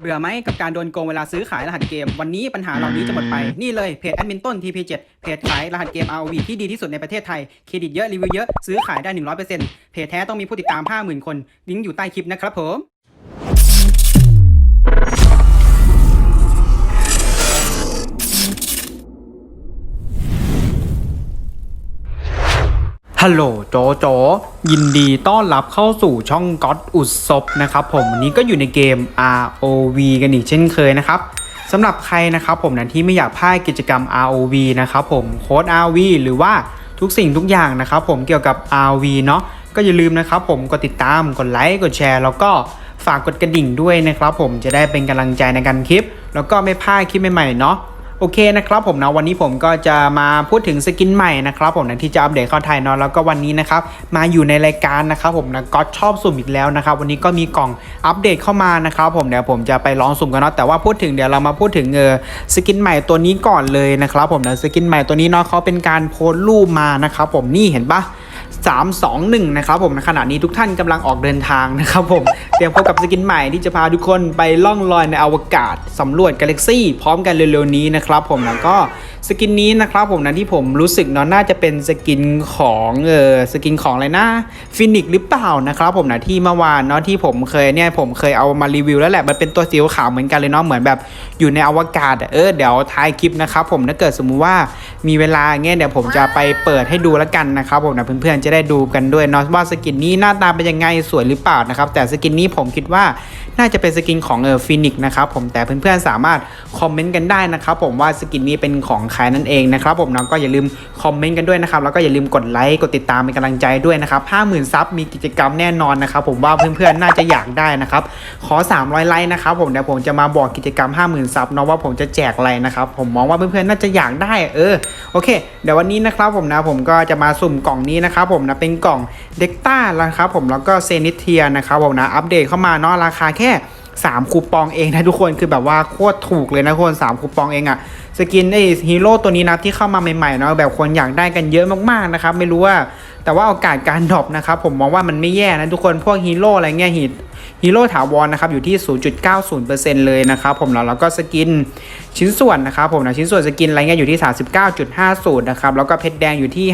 เบื่อไหมกับการโดนโกงเวลาซื้อขายรหัสเกม วันนี้ปัญหาเหล่านี้จะหมดไป นี่เลยเพจแอดมินต้น TP7 เพจขายรหัสเกม ROV ที่ดีที่สุดในประเทศไทย เครดิตเยอะ รีวิวเยอะ ซื้อขายได้ 100%เพจแท้ต้องมีผู้ติดตาม 50,000 คน ลิงก์อยู่ใต้คลิปนะครับผม ฮัลโหลโจโจ ยินดีต้อนรับเข้าสู่ช่องก็ d อุศพนะครับผมวันนี้ก็อยู่ในเกม ROV กันอีกเช่นเคยนะครับสำหรับใครนะครับผมนั้นที่ไม่อยากพลาดกิจกรรม ROV นะครับผมโค้ด ROV หรือว่าทุกสิ่งทุกอย่างนะครับผมเกี่ยวกับ ROV เนาะก็อย่าลืมนะครับผมกดติดตามกดไลค์กดแชร์ แล้วก็ฝากกดกระดิ่งด้วยนะครับผมจะได้เป็นกำลังใจในการคลิป แล้วก็ไม่พลาดคลิปใหม่ๆเนาะ โอเคนะครับผมนะวันนี้ผมก็จะมาพูดถึงสกินใหม่นะครับผมนะที่จะอัปเดตเข้าไทยเนาะแล้วก็วันนี้นะครับมาอยู่ในรายการนะครับผมนะก็ชอบสุ่มอีกแล้วนะครับวันนี้ก็มีกล่องอัปเดตเข้ามานะครับผมเดี๋ยวผมจะไปลองสุ่มกันเนาะแต่ว่าพูดถึงเดี๋ยวเรามาพูดถึงเออสกินใหม่ตัวนี้ก่อนเลยนะครับผมนะสกินใหม่ตัวนี้เนาะเขาเป็นการโพสต์รูปมานะครับผมนี่เห็นปะ 3 2 1 นะครับผมในขณะนี้ทุกท่านกำลังออกเดินทางนะครับผม เตรียมพบกับสกินใหม่ที่จะพาทุกคนไปล่องลอยในอวกาศสำรวจกาแล็กซี่พร้อมกันเร็วๆนี้นะครับผมแล้วก็สกินนี้นะครับผมนะที่ผมรู้สึกเนาะน่าจะเป็นสกินของเออสกินของอะไรนะฟินิกหรือเปล่านะครับผมนะที่เมื่อวานเนาะที่ผมเคยเนี่ยผมเคยเอามารีวิวแล้วแหละมันเป็นตัวสีขาวเหมือนกันเลยเนาะเหมือนแบบอยู่ในอวกาศเออเดี๋ยวท้ายคลิปนะครับผมถ้าเกิดสมมุติว่ามีเวลาเงี้ยเดี๋ยวผมจะไปเปิดให้ดูแล้วกันนะครับผมนะเพื่อนๆจะได้ดูกันด้วยเนาะว่าสกินนี้หน้าตาเป็นยังไงสวยหรือเปล่านะครับแต่สกินนี้ผมคิดว่าน่าจะเป็นสกินของเออฟินิกนะครับผมแต่เพื่อนๆสามารถคอมเมนต์กันได้นะครับผมว่าสกินนี้เป็นของใครนั่นเองนะครับผมนะก็อย่าลืมคอมเมนต์กันด้วยนะครับแล้วก็อย่าลืมกดไลค์กดติดตามเป็นกำลังใจด้วยนะครับ50,000ซับมีกิจกรรมแน่นอนนะครับผมว่าเพื่อนๆน่าจะอยากได้นะครับขอ 300 ไลค์นะครับผมเดี๋ยวผมจะมาบอกกิจกรรม 50,000ซับเนาะว่าผมจะแจกอะไรนะครับผมมองว่าเพื่อนๆน่าจะอยากได้เออโอเคเดี๋ยววันนี้นะครับผมนะผมก็จะมาสุ่มกล่องนี้นะครับผมนะเป็นกล่องเด็กต้านะครับผมแล้วก็เซนิเทียนะครับผมนะอัปเดตเข้ามาเนาะราคาแค่ 3 คูปองเองนะทุกคนคือแบบว่าโคตรถูกเลยนะทุกคน 3 คูปองเองอะสกินไอฮีโร่ตัวนี้นะที่เข้ามาใหม่ๆเนาะแบบคนอยากได้กันเยอะมากๆนะครับไม่รู้ว่าแต่ว่าโอกาสการดรอปนะครับผมมองว่ามันไม่แย่นะทุกคนพวกฮีโร่อะไรเงี้ยฮี ฮีโร่ถาวรนะครับอยู่ที่ 0.90%เลยนะครับผมแล้วแล้วก็สกินชิ้นส่วนนะครับผมนะชิ้นส่วนสกินอะไรเงี้ยอยู่ที่ 39.50นะครับแล้วก็เพชรแดงอยู่ที่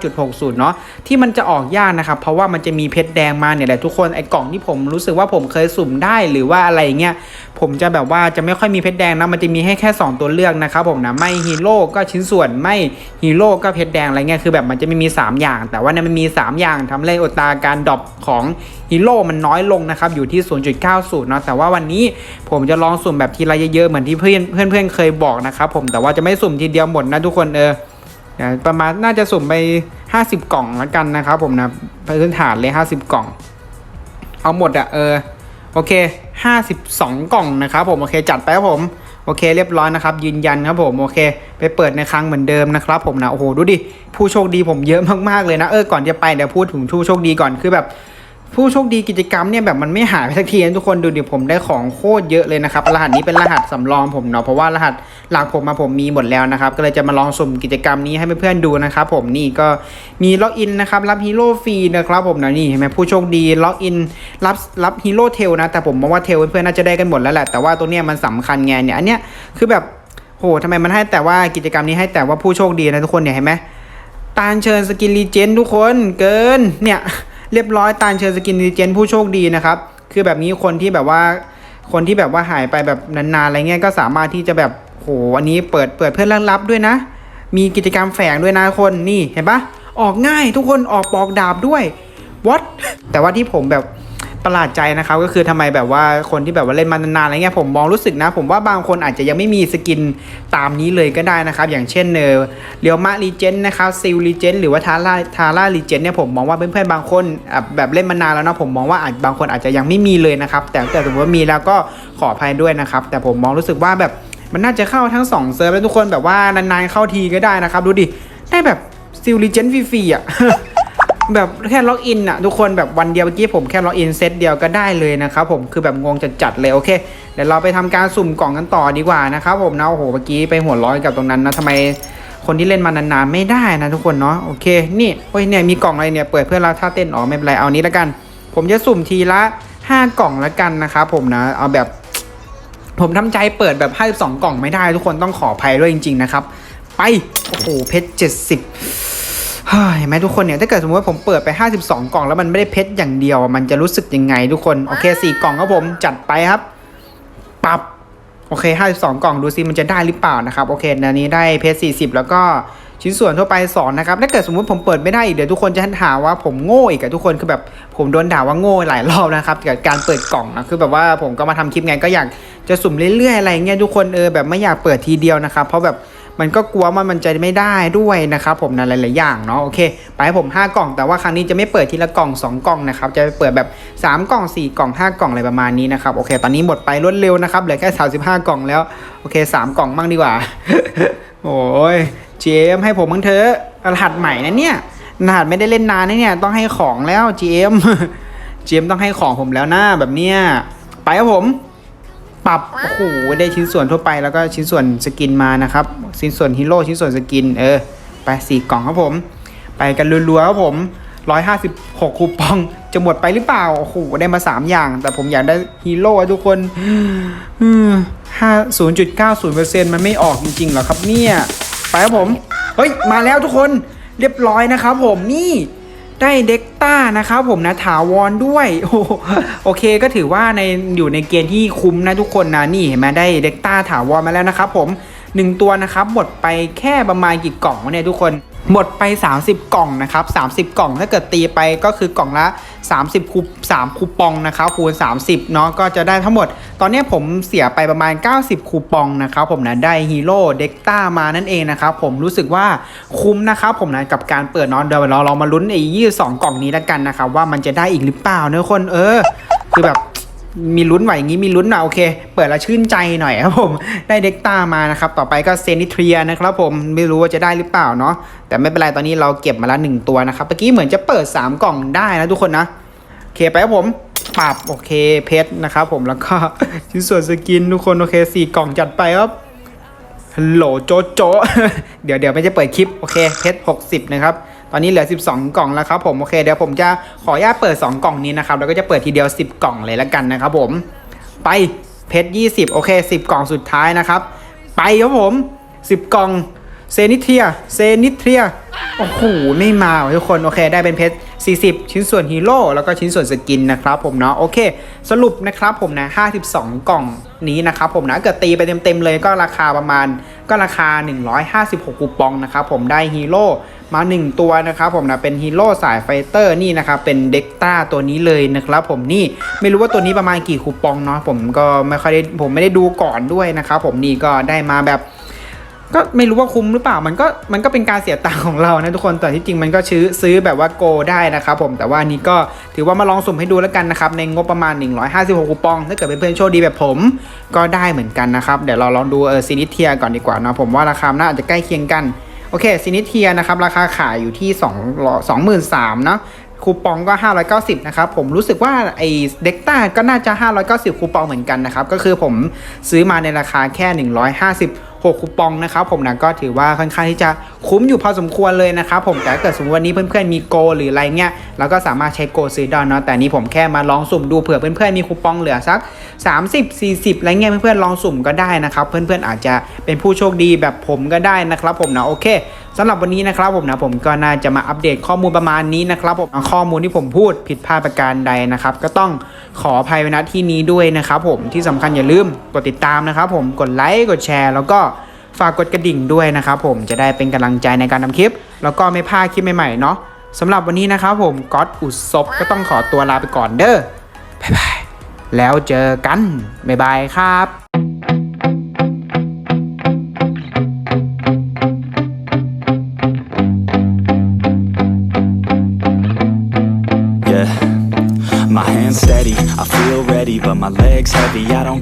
59.60เนาะที่มันจะออกยากนะครับเพราะว่ามันจะมีเพชรแดงมาเนี่ยแหละทุกคนไอ้กล่องที่ผมรู้สึกว่าผมเคยสุ่มได้หรือว่าอะไรเงี้ย ผมจะแบบว่าจะไม่ค่อยมีเพชรแดงนะมันจะมีให้แค่ 2 ตัวเลือกนะครับผมนะไม่ฮีโร่ก็ชิ้นส่วนไม่ฮีโร่ก็เพชรแดงอะไรเงี้ยคือแบบมันจะไม่มี 3 อย่าง แต่ว่าเนี่ยมันมี 3 อย่างทำให้อัตราการดรอปของฮีโร่มันน้อยลงนะครับอยู่ที่ 0.90เนาะแต่ว่าวันนี้ผมจะลองสุ่มแบบทีละเยอะๆเหมือนที่เพื่อนเพื่อนเพื่อนๆเคยบอกนะครับผมแต่ว่าจะไม่สุ่มทีเดียวหมดนะทุกคนเออประมาณน่าจะสุ่มไป 50 กล่องแล้วกันนะครับผมนะพื้นฐานเลย 50 กล่อง เอาหมดอะเออ โอเค 52 กล่องนะครับผมโอเคจัดไปครับผมโอเคเรียบร้อยนะครับยืนยันครับผมโอเค ไปเปิดในครั้งเหมือนเดิมนะครับผมนะโอ้โหดูดิผู้โชคดีผมเยอะมากๆเลยนะเออก่อนจะไปเดี๋ยวพูดถึงผู้โชคดีก่อนคือแบบ ผู้โชคดีกิจกรรมเนี่ยแบบมันไม่หายไปสักทีนะทุกคนดูดิผมได้ของโคตรเยอะเลยนะครับ รหัสนี้เป็นรหัสสำรองผมเนาะเพราะว่ารหัสหลักผมมาผมมีหมดแล้วนะครับ ก็เลยจะมาลองสุ่มกิจกรรมนี้ให้เพื่อนๆดูนะครับผมนี่ก็มีล็อกอินนะครับรับฮีโร่ฟรีนะครับผมนะนี่เห็นไหมผู้โชคดีล็อกอินรับรับฮีโร่เทลนะแต่ผมมองว่าเทลเพื่อนๆน่าจะได้กันหมดแล้วแหละแต่ว่าตัวเนี้ยมันสำคัญไงเนี่ยอันเนี้ยคือแบบโหทำไมมันให้แต่ว่ากิจกรรมนี้ให้แต่ว่าผู้โชคดีนะทุกคนเนี่ยเห็นไหมตาลเชิญสกินรีเจนทุกคนเกินเนี่ย เรียบร้อยตานเชิญสกินดีเจนผู้โชคดีนะครับ คือแบบนี้คนที่แบบว่าคนที่แบบว่าหายไปแบบนานๆอะไรเงี้ยก็สามารถที่จะแบบโหอันนี้เปิดเปิดเพื่อนรับด้วยนะ มีกิจกรรมแฝงด้วยนะคนนี่เห็นปะออกง่ายทุกคนออกปอกดาบด้วยวอตแต่ว่าที่ผมแบบ ประหลาดใจนะครับก็คือทำไมแบบว่าคนที่แบบว่าเล่นมานานๆอะไรเงี้ยผมมองรู้สึกนะ ผมว่าบางคนอาจจะยังไม่มีสกินตามนี้เลยก็ได้นะครับ อย่างเช่นเนอเรียวมารีเจนนะครับซิลรีเจนหรือว่าทาร่าทาร่ารีเจนเนี่ยผมมองว่าเพื่อนๆบางคนแบบเล่นมานานแล้วนะผมมองว่าอาจบางคนอาจจะยังไม่มีเลยนะครับ แต่แต่สมมติว่ามีแล้วก็ขออภัยด้วยนะครับ แต่ผมมองรู้สึกว่าแบบมันน่าจะเข้าทั้งสองเซิร์ฟแล้วทุกคนแบบว่านานๆเข้าทีก็ได้นะครับ ดูดิได้แบบซิลรีเจนฟรีๆอะ แบบแค่ล็อกอินอะทุกคนแบบวันเดียวเมื่อกี้ผมแค่ล็อกอินเซตเดียวก็ได้เลยนะครับผมคือแบบงงจัดๆเลยโอเคเดี๋ยวเราไปทำการสุ่มกล่องกันต่อดีกว่านะครับผมนะโอ้โหเมื่อกี้ไปหัวร้อยกับตรงนั้นนะทำไมคนที่เล่นมานานๆไม่ได้นะทุกคนเนาะโอเคนี่โอ้ยเนี่ยมีกล่องอะไรเนี่ยเปิดเพื่อเราท่าเต้นอ๋อไม่เป็นไรเอานี้แล้วกัน ผมจะสุ่มทีละ 5 กล่องแล้วกันนะครับผมนะเอาแบบ ผมทำใจเปิดแบบ52กล่องไม่ได้ ทุกคนต้องขออภัยด้วยจริง ๆนะครับ ไปโอ้โหเพชร70เฮ้ย เห็นไหมทุกคนเนี่ยถ้าเกิดสมมติว่าผมเปิดไป 52 กล่องแล้วมันไม่ได้เพชรอย่างเดียว มันจะรู้สึกยังไงทุกคนโอเค4กล่องครับผมจัดไปครับปรับโอเค 52 กล่องดูซิมันจะได้หรือเปล่านะครับโอเคอันนี้ได้เพชร40 แล้วก็ชิ้นส่วนทั่วไป2นะครับถ้าเกิดสมมติผมเปิดไม่ได้อีกเดี๋ยวทุกคนจะหาว่าผมโง่อีกอะทุกคนคือแบบผมโดนด่าว่าโง่หลายรอบนะครับเกี่ยวกับการเปิดกล่องนะคือแบบว่าผมก็มาทำคลิปไงก็อยากจะสุ่มเรื่อยๆอะไรเงี้ยทุกคนเออแบบไม่อยากเปิดทีเดียวนะครับเพราะแบบ มันก็กลัวว่ามันจะไม่ได้ด้วยนะครับผมนะหลายๆอย่างเนาะโอเค ไปให้ผม 5 กล่อง แต่ว่าครั้งนี้จะไม่เปิดทีละกล่อง 2 กล่องนะครับจะเปิดแบบ 3 กล่อง 4 กล่อง 5 กล่องอะไรประมาณนี้นะครับโอเค ตอนนี้หมดไปรวดเร็วนะครับเหลือแค่ 35 กล่องแล้วโอเค 3 กล่องบ้างดีกว่า โอ้ยเจมให้ผมบ้างเถอะรหัสใหม่นะเนี่ยรหัสไม่ได้เล่นนานนะเนี่ยต้องให้ของแล้วเจมเจมต้องให้ของผมแล้วนะแบบเนี้ยไปครับผม ปรับโอ้โหได้ชิ้นส่วนทั่วไปแล้วก็ชิ้นส่วนสกินมานะครับ ชิ้นส่วนฮีโร่ชิ้นส่วนสกินเออไปสี่กล่องครับผม ไปกันรัวๆครับผมร้อยห้าสิบหกคูปองจะหมดไปหรือเปล่าโอ้โหได้มาสามอย่าง แต่ผมอยากได้ฮีโร่ทุกคนห้าศูนย์จุดเก้าศูนย์เปอร์เซ็นต์มันไม่ออกจริงๆหรอครับเนี่ย ไปครับผม เฮ้ย มาแล้วทุกคนเรียบร้อยนะครับผมนี่ ได้เด็กต้านะครับผมนะถาวรด้วยโอโอเคก็ถือว่าในอยู่ในเกณฑ์ที่คุ้มนะทุกคนนะนี่เห็นไหมได้เด็กต้าถาวรมาแล้วนะครับผมหนึ่งตัวนะครับหมดไปแค่ประมาณกี่กล่องเนี่ยทุกคน หมดไป 30 กล่องนะครับ30 กล่องถ้าเกิดตีไปก็คือกล่องละ 30คูป3คูปองนะครับคูณ 30เนาะก็จะได้ทั้งหมด ตอนนี้ผมเสียไปประมาณ 90 คูปองนะครับผมนะได้ฮีโร่เด็กต้ามานั่นเองนะครับผมรู้สึกว่าคุ้มนะครับผมนะกับการเปิดนาะเดี๋ยวเราเรามาลุ้นไอ้ยี่สองกล่องนี้แล้วกันนะครับว่ามันจะได้อีกหรือเปล่าเนอะคนเออ คือแบบ มีลุ้นไหวอย่างนี้มีลุ้นหน่อยโอเค เปิดแล้วชื่นใจหน่อยครับผมได้เด็กต้ามานะครับ ต่อไปก็เซนิเทรียนะครับผมไม่รู้ว่าจะได้หรือเปล่าเนาะแต่ไม่เป็นไรตอนนี้เราเก็บมาแล้วหนึ่งตัวนะครับเมื่อกี้เหมือนจะเปิด 3 กล่องได้นะทุกคนนะโอเคไปครับผมปรับโอเคเพชรนะครับผมแล้วก็ชิ้นส่วนสกินทุกคนโอเคสี่กล่องจัดไปครับฮัลโหลโจโจเดี๋ยวเดี๋ยวไม่จะเปิดคลิปโอเคเพชร60นะครับ ตอนนี้เหลือ 12 กล่องแล้วครับผมโอเคเดี๋ยวผมจะขออนุญาตเปิด 2 กล่องนี้นะครับแล้วก็จะเปิดทีเดียว 10 กล่องเลยแล้วกันนะครับผมไปเพชร20 โอเค 10 กล่องสุดท้ายนะครับ ไปครับผม 10 กล่องเซนิเทียเซนิเทีย โอ้โหไม่มาทุกคนโอเค ได้เป็นเพชร 40 ชิ้นส่วนฮีโร่แล้วก็ชิ้นส่วนสกินนะครับผมเนาะโอเค สรุปนะครับผมนะ 52 กล่องนี้นะครับผมนะเกิดตีไปเต็มๆเลยก็ราคาประมาณก็ราคา 156 คูปองนะครับผมได้ฮีโร่มา 1 ตัวนะครับผมนะเป็นฮีโร่สายไฟเตอร์นี่นะครับเป็นเด็กต้าตัวนี้เลยนะครับผมนี่ไม่รู้ว่าตัวนี้ประมาณกี่คูปองเนาะผมก็ไม่ค่อยได้ผมไม่ได้ดูก่อนด้วยนะครับผมนี่ก็ได้มาแบบ ก็ไม่รู้ว่าคุ้มหรือเปล่ามันก็มันก็เป็นการเสียตังค์ของเรานะทุกคนแต่ที่จริงมันก็ซื้อซื้อแบบว่าโกได้นะครับผมแต่ว่านี้ก็ถือว่ามาลองสุ่มให้ดูแล้วกันนะครับในงบประมาณ 156คูปอง ถ้าเกิดเป็นเพื่อนโชคดีแบบผมก็ได้เหมือนกันนะครับเดี๋ยวเราลองดูเออซินิเทียก่อนดีกว่านะผมว่าราคาน่าจะใกล้เคียงกันโอเคซินิเทียนะครับราคาขายอยู่ที่2 23,000เนาะคูปองก็ 590 นะครับ ผมรู้สึกว่าไอ้เด็กต้าก็น่าจะ 590 คูปองเหมือนกันนะครับ ก็คือผมซื้อมาในราคาแค่ 6 คูปองนะครับผมนะก็ถือว่าค่อนข้างที่จะคุ้มอยู่พอสมควรเลยนะครับผมแต่ถ้าเกิดสมมติวันนี้เพื่อนๆมีโก หรืออะไรเงี้ยเราก็สามารถใช้โกซื้อได้เนาะแต่นี้ผมแค่มาลองสุ่มดูเผื่อเพื่อนๆมีคูปองเหลือสัก 30 40อะไรเงี้ยเพื่อนๆลองสุ่มก็ได้นะครับเพื่อนๆอาจจะเป็นผู้โชคดีแบบผมก็ได้นะครับผมนะโอเคสำหรับวันนี้นะครับผมนะผมก็น่าจะมาอัปเดตข้อมูลประมาณนี้นะครับผมข้อมูลที่ผมพูดผิดพลาดประการใดนะครับก็ต้องขออภัยไว้ณที่นี้ด้วยนะครับผมที่สำคัญอย่าลืมกดติดตามนะครับผมกดไลค์กดแชร์ แล้วก็ ฝากกดกระดิ่งด้วยนะครับผมจะได้เป็นกำลังใจในการทำคลิป แล้วก็ไม่พลาดคลิปใหม่ๆเนาะสำหรับวันนี้นะครับผมก๊อตอุศบก็ต้องขอตัวลาไปก่อนเด้อบ๊ายบายแล้วเจอกันบ๊ายบายครับ My hands steady, I feel ready, but my legs heavy, I don't